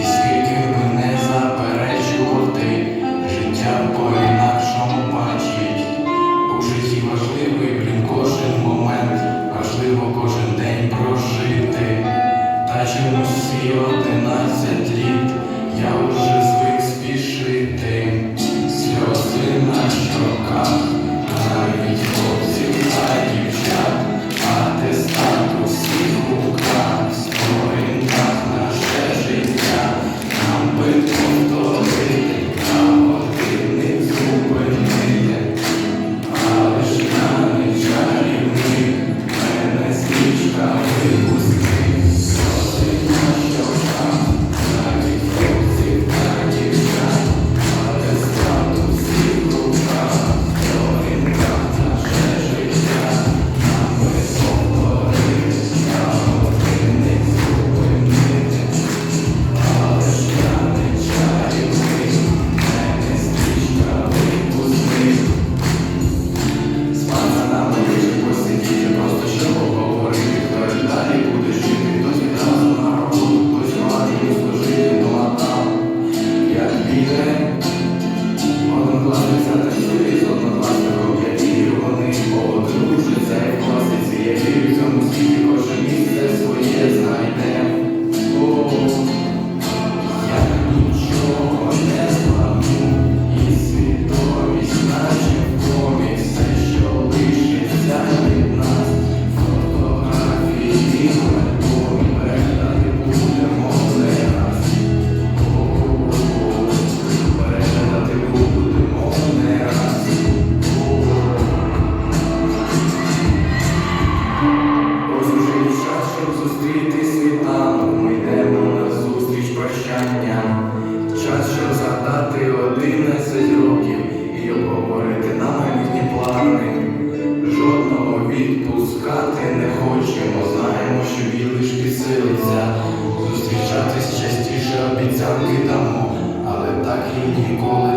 і скільки б заперечувати, життя по-інакшому бачить. У житті важливий, блін, кожен момент, важливо кожен день прожити. Та чомусь і одинадцять літ я уже звик спішити, сльози на щоках. Час, щоб згадати одинадцять років і обговорити на плани. Жодного відпускати не хочемо, знаємо, що він лиш підсилиться. Зустрічатись частіше обіцянки дамо, але так і ніколи.